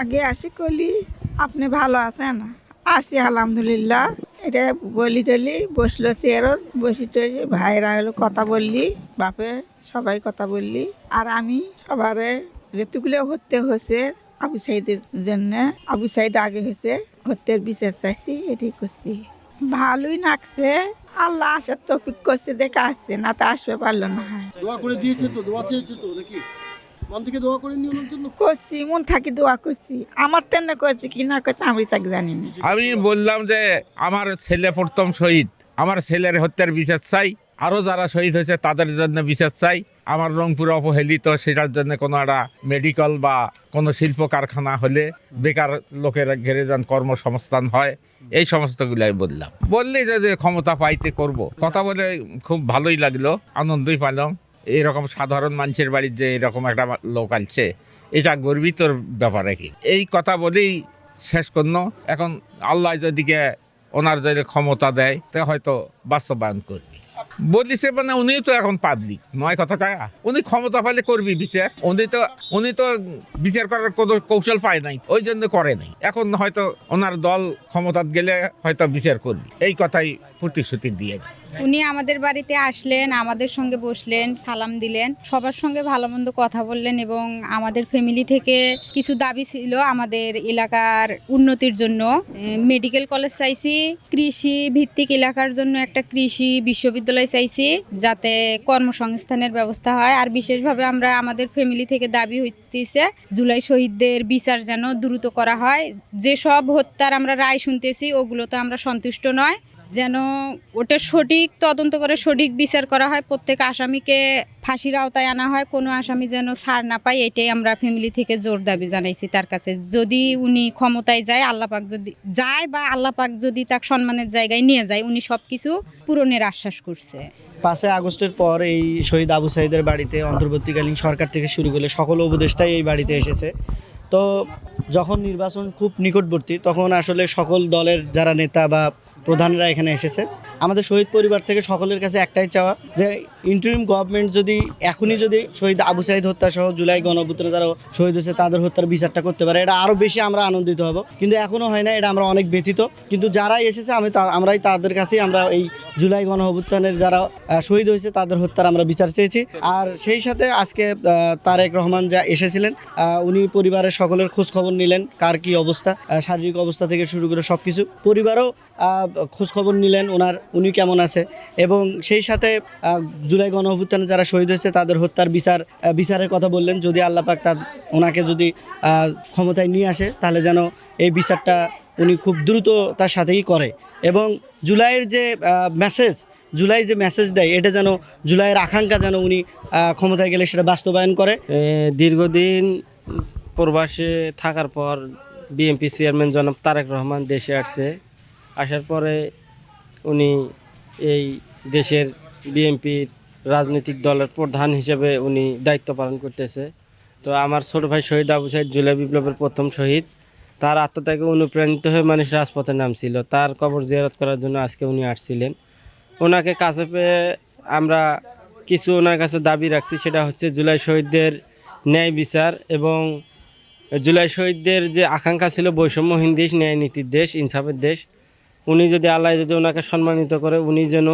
আগে আসি কলি, আপনি ভালো আছেন? আছি আলহামদুলিল্লাহ। এটা বলি টলি, বসল চেয়ারত, বসি টলি, ভাইরা হলো কথা বললি, বাপে সবাই কথা বললি। আর আমি সবারে যেতুগুলো হত্যে হয়েছে, আবু সাইদের জন্য, আবু সাইদ আগে হয়েছে, হত্যের বিচার চাইছি, এটাই করছি। ভালোই নাকছে, আল্লাহ আসার তফিক করছে, দেখে আসছে, না তো আসবে পারল না। দোয়া করে দিয়েছে তো, দোয়া চেয়েছে তো, নাকি? মন থেকে দোয়া করে নিয়ে জন্য? করছি মন থাকি দোয়া করছি আমার তেমনি করছি কি না করছি আমি তাকে জানি না। আমি বললাম যে আমার ছেলে প্রথম শহীদ। আমার ছেলের হত্যার বিচার চাই। আরও যারা শহীদ হয়েছে তাদের জন্য বিচার চাই। আমার রংপুর অবহেলিত সেটার জন্য কোনো একটা মেডিকেল বা কোনো শিল্প কারখানা হলে বেকার লোকের ঘেরে যান কর্মসংস্থান হয়। এই সমস্তগুলাই বললাম। বললেই যে যে ক্ষমতা পাইতে করব। কথা বলে খুব ভালোই লাগল আনন্দই পেলাম। এরকম সাধারণ মানুষের বাড়ির যে এরকম একটা লোক আছে, এটা গর্বিত ব্যাপার কি। এই কথা বলেই শেষ করল। এখন আল্লাহ যদিকে, ওনার যদি ক্ষমতা দেয়, তা হয়তো বাস্তবায়ন করবে। বলিছে মানে উনি তো এখন পাবলিক, নয় কথা টাকা উনি ক্ষমতা পাইলে করবি বিচার। উনি তো উনি তো বিচার করার কোনো কৌশল পায় নাই, ওই জন্য করে নাই। এখন হয়তো ওনার দল ক্ষমতাত গেলে হয়তো বিচার করবি। এই কথাই প্রতিশ্রুতি দিয়ে। উনি আমাদের বাড়িতে আসলেন, আমাদের সঙ্গে বসলেন, সালাম দিলেন। সবার সঙ্গে ভালো মন্দ কথা বললেন এবং আমাদের ফ্যামিলি থেকে কিছু দাবি ছিল আমাদের এলাকার উন্নতির জন্য। মেডিকেল কলেজ চাইছি, কৃষি ভিত্তিক এলাকার জন্য একটা কৃষি বিশ্ববিদ্যালয় চাইছি, যাতে কর্মসংস্থানের ব্যবস্থা হয়। আর বিশেষভাবে আমরা আমাদের ফ্যামিলি থেকে দাবি হইতেছে, জুলাই শহীদদের বিচার যেন দ্রুত করা হয়। যেসব হত্যার আমরা রায় শুনতেছি, ওগুলো তো আমরা সন্তুষ্ট নয়। যেন ওটা সঠিক তদন্ত করে সঠিক বিচার করা হয়। প্রত্যেক আসামিকে ফাঁসির আওতায় আনা হয়। কোনো আসামি যেন ছাড় না পায়, এটাই আমরা ফ্যামিলি থেকে জোর দাবি জানাইছি তার কাছে। যদি উনি ক্ষমতায় যায় আল্লাপাক যদি যায় বা আল্লাপাক যদি তাকে সম্মানের জায়গায় নিয়ে যায়, উনি সব কিছু পূরণের আশ্বাস করছে। পাঁচই আগস্টের পর এই শহীদ আবু সাইদের বাড়িতে অন্তর্বর্তীকালীন সরকার থেকে শুরু করে সকল উপদেষ্টাই এই বাড়িতে এসেছে। তো যখন নির্বাচন খুব নিকটবর্তী, তখন আসলে সকল দলের যারা নেতা বা প্রধানরা এখানে এসেছে। আমাদের শহীদ পরিবার থেকে সকলের কাছে একটাই চাওয়া যে ইন্টারিম গভর্নমেন্ট যদি এখনই যদি শহীদ আবু সাইদ হত্যা সহ জুলাই গণপুত্রে যারা শহীদ হয়েছে, তাদের হত্যার বিচারটা করতে পারে। এটা আরও বেশি আমরা আনন্দিত হব। কিন্তু এখনও হয় না, এটা আমরা অনেক ব্যথিত। কিন্তু যারাই এসেছে, আমি আমরাই তাদের কাছেই আমরা এই জুলাই গণঅভ্যুত্থানের যারা শহীদ হয়েছে, তাদের হত্যার আমরা বিচার চেয়েছি। আর সেই সাথে আজকে তারেক রহমান যা এসেছিলেন উনি পরিবারের সকলের খোঁজ খবর নিলেন, কার কি অবস্থা শারীরিক অবস্থা থেকে শুরু করে সব কিছু পরিবারও আহ, খোঁজ খবর নিলেন ওনার উনি কেমন আছে? এবং সেই সাথে জুলাই গণঅভ্যুত্থানে যারা শহীদ হয়েছে তাদের হত্যার বিচার বিচারের কথা বললেন। যদি আল্লাপাক তার ওনাকে যদি ক্ষমতায় নিয়ে আসে তাহলে যেন এই বিচারটা উনি খুব দ্রুত তার সাথেই করে। এবং জুলাইয়ের যে মেসেজ জুলাই যে মেসেজ দেয় এটা যেন জুলাইয়ের আকাঙ্ক্ষা যেন উনি ক্ষমতায় গেলে সেটা বাস্তবায়ন করে। দীর্ঘদিন প্রবাসে থাকার পর বিএমপি চেয়ারম্যান জনাব তারেক রহমান দেশে আসছে। আসার পরে উনি এই দেশের বিএনপির রাজনৈতিক দলের প্রধান হিসেবে উনি দায়িত্ব পালন করতেছে। তো আমার ছোট ভাই শহীদ আবু সাইদ জুলাই বিপ্লবের প্রথম শহীদ। তার আত্মত্যাগে অনুপ্রাণিত হয়ে মানুষ রাজপথে নামছিল। তার কবর জিয়ারত করার জন্য আজকে উনি আসছিলেন। ওনাকে কাছে পেয়ে আমরা কিছু ওনার কাছে দাবি রাখছি, সেটা হচ্ছে জুলাই শহীদদের ন্যায় বিচার এবং জুলাই শহীদদের যে আকাঙ্ক্ষা ছিল বৈষম্যহীন দেশ, ন্যায় নীতির দেশ, ইনসাফের দেশ উনি যদি আল্লাহ যদি ওনাকে সম্মানিত করে উনি যেন